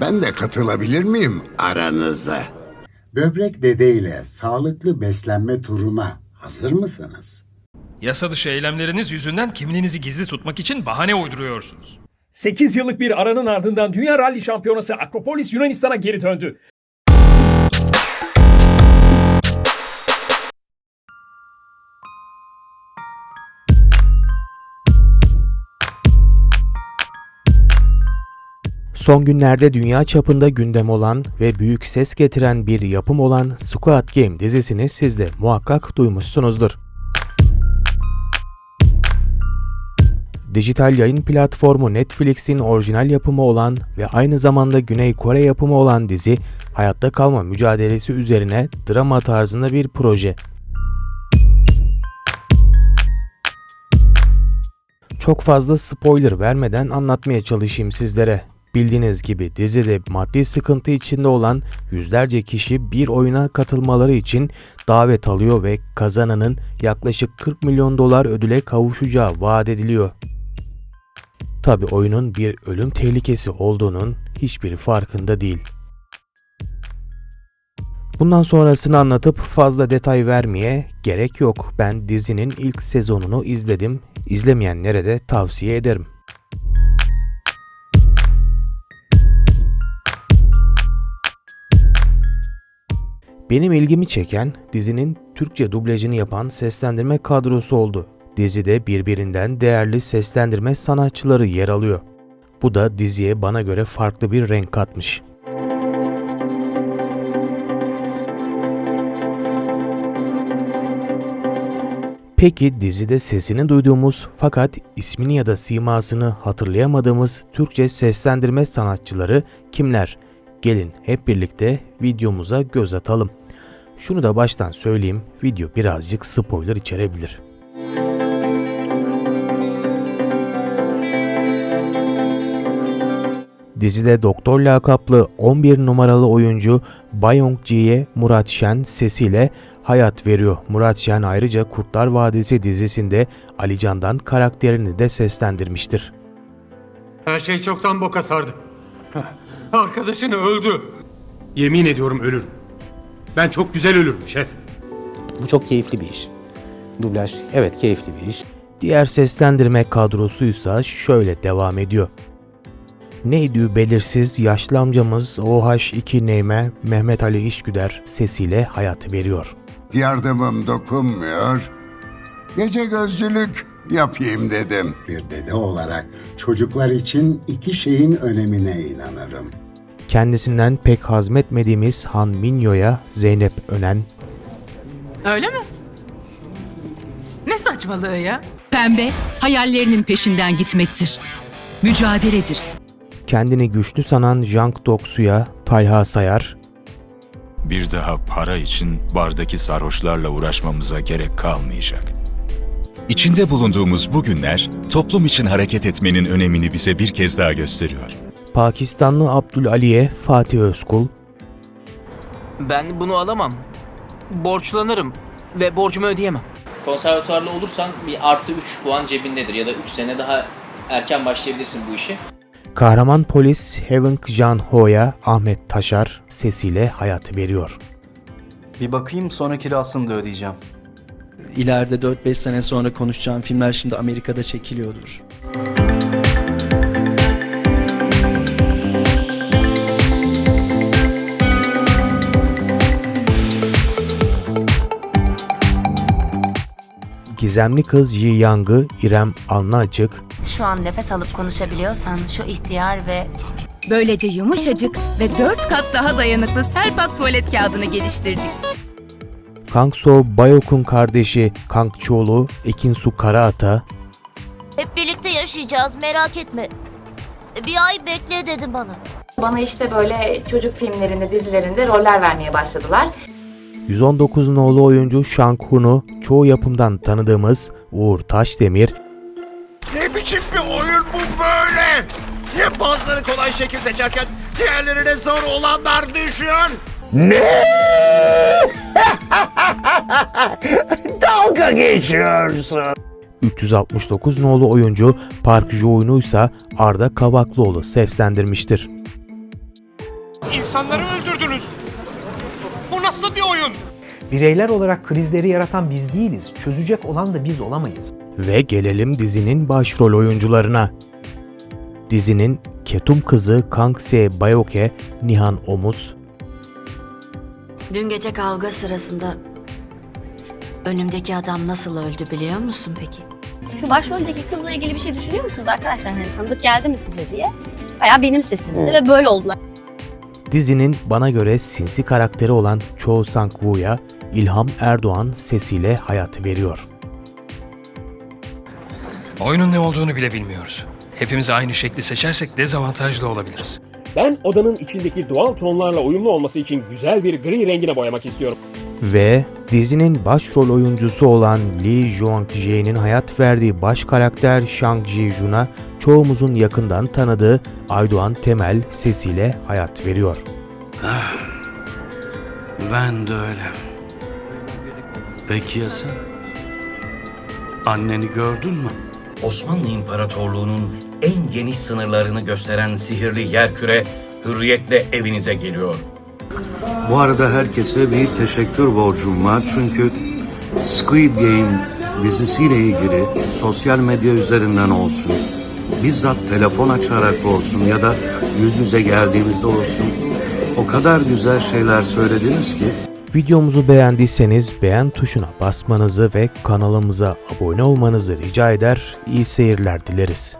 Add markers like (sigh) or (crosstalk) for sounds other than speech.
Ben de katılabilir miyim aranıza? Böbrek Dede ile sağlıklı beslenme turuna hazır mısınız? Yasa dışı eylemleriniz yüzünden kimliğinizi gizli tutmak için bahane uyduruyorsunuz. 8 yıllık bir aranın ardından Dünya Rally Şampiyonası Akropolis Yunanistan'a geri döndü. Son günlerde dünya çapında gündem olan ve büyük ses getiren bir yapım olan Squid Game dizisini siz de muhakkak duymuşsunuzdur. Dijital yayın platformu Netflix'in orijinal yapımı olan ve aynı zamanda Güney Kore yapımı olan dizi, hayatta kalma mücadelesi üzerine drama tarzında bir proje. Çok fazla spoiler vermeden anlatmaya çalışayım sizlere. Bildiğiniz gibi dizide maddi sıkıntı içinde olan yüzlerce kişi bir oyuna katılmaları için davet alıyor ve kazananın yaklaşık 40 milyon dolar ödüle kavuşacağı vaat ediliyor. Tabi oyunun bir ölüm tehlikesi olduğunun hiçbir farkında değil. Bundan sonrasını anlatıp fazla detay vermeye gerek yok. Ben dizinin ilk sezonunu izledim. İzlemeyenlere de tavsiye ederim. Benim ilgimi çeken dizinin Türkçe dublajını yapan seslendirme kadrosu oldu. Dizide birbirinden değerli seslendirme sanatçıları yer alıyor. Bu da diziye bana göre farklı bir renk katmış. Peki dizide sesini duyduğumuz fakat ismini ya da simasını hatırlayamadığımız Türkçe seslendirme sanatçıları kimler? Gelin hep birlikte videomuza göz atalım. Şunu da baştan söyleyeyim, video birazcık spoiler içerebilir. Dizide doktor lakaplı 11 numaralı oyuncu Bayong-ji'ye Murat Şen sesiyle hayat veriyor. Murat Şen ayrıca Kurtlar Vadisi dizisinde Ali Can'dan karakterini de seslendirmiştir. Her şey çoktan boka sardı. Arkadaşını öldü. Yemin ediyorum ölürüm. Ben çok güzel ölürüm şef. Bu çok keyifli bir iş. Dublaj evet keyifli bir iş. Diğer seslendirme kadrosuysa şöyle devam ediyor. Neydi belirsiz yaşlı amcamız OH2 Neyme Mehmet Ali İşgüder sesiyle hayat veriyor. Yardımım dokunmuyor. Gece gözcülük yapayım dedim. Bir dede olarak çocuklar için iki şeyin önemine inanırım. Kendisinden pek hazmetmediğimiz Han Minyo'ya Zeynep Önen, Öyle mi? Ne saçmalığı ya? Pembe, hayallerinin peşinden gitmektir. Mücadeledir. kendini güçlü sanan Jang Doksu'ya Talha Sayar, Bir daha para için bardaki sarhoşlarla uğraşmamıza gerek kalmayacak. İçinde bulunduğumuz bu günler toplum için hareket etmenin önemini bize bir kez daha gösteriyor. Pakistanlı Abdul Ali'ye Fatih Özkul, Ben bunu alamam. Borçlanırım ve borcumu ödeyemem. Konservatuarlı olursan bir artı 3 puan cebindedir ya da 3 sene daha erken başlayabilirsin bu işe. kahraman polis Hevink Jan Ho'ya Ahmet Taşar sesiyle hayat veriyor. Bir bakayım sonra kirasını da ödeyeceğim. İleride 4-5 sene sonra konuşacağım filmler şimdi Amerika'da çekiliyordur. Gizemli kız Yi Yang'ı İrem Alnıaçık, Şu an nefes alıp konuşabiliyorsan şu ihtiyar ve Böylece yumuşacık ve 4 kat daha dayanıklı Serpak tuvalet kağıdını geliştirdik. Kang So Bayok'un kardeşi Kang Cho'lu Ekinsu Karaata, hep birlikte yaşayacağız merak etme. Bir ay bekle dedim bana. Bana işte böyle çocuk filmlerinde, dizilerinde roller vermeye başladılar. 119 nolu oyuncu Shang Hun'u çoğu yapımdan tanıdığımız Uğur Taşdemir, Ne biçim bir oyun bu böyle? Niye bazıları kolay şekil seçerken diğerlerine zor olanlar düşüyor? Ne? (laughs) Dalga geçiyorsun. 369 nolu oyuncu Park Jo-eun'u ise Arda Kavaklıoğlu seslendirmiştir. İnsanları öldürdünüz. Bu nasıl bir oyun? Bireyler olarak krizleri yaratan biz değiliz. Çözecek olan da biz olamayız. Ve gelelim dizinin başrol oyuncularına. Dizinin Ketum kızı Kang Se Bayoke, Nihan Omuz, Dün gece kavga sırasında önümdeki adam nasıl öldü biliyor musun peki? Şu başroldeki kızla ilgili bir şey düşünüyor musunuz arkadaşlar? Hani tanıdık geldi mi size diye. Bayağı benim sesimdi ve böyle oldular. Dizinin bana göre sinsi karakteri olan Cho Sang-woo'ya İlham Erdoğan sesiyle hayat veriyor. Oyunun ne olduğunu bile bilmiyoruz. Hepimiz aynı şekli seçersek dezavantajlı olabiliriz. Ben odanın içindeki doğal tonlarla uyumlu olması için güzel bir gri rengine boyamak istiyorum. Ve dizinin başrol oyuncusu olan Lee Juang-jae'nin hayat verdiği baş karakter Shang Ji-jun'a çoğumuzun yakından tanıdığı Aydoğan Temel sesiyle hayat veriyor. Ben de öyle. Peki ya sen? Anneni gördün mü? Osmanlı İmparatorluğu'nun en geniş sınırlarını gösteren sihirli yerküre hürriyetle evinize geliyor. Bu arada herkese bir teşekkür borcum var. Çünkü Squid Game dizisiyle ilgili sosyal medya üzerinden olsun, bizzat telefon açarak olsun ya da yüz yüze geldiğimizde olsun o kadar güzel şeyler söylediniz ki. Videomuzu beğendiyseniz beğen tuşuna basmanızı ve kanalımıza abone olmanızı rica eder, iyi seyirler dileriz.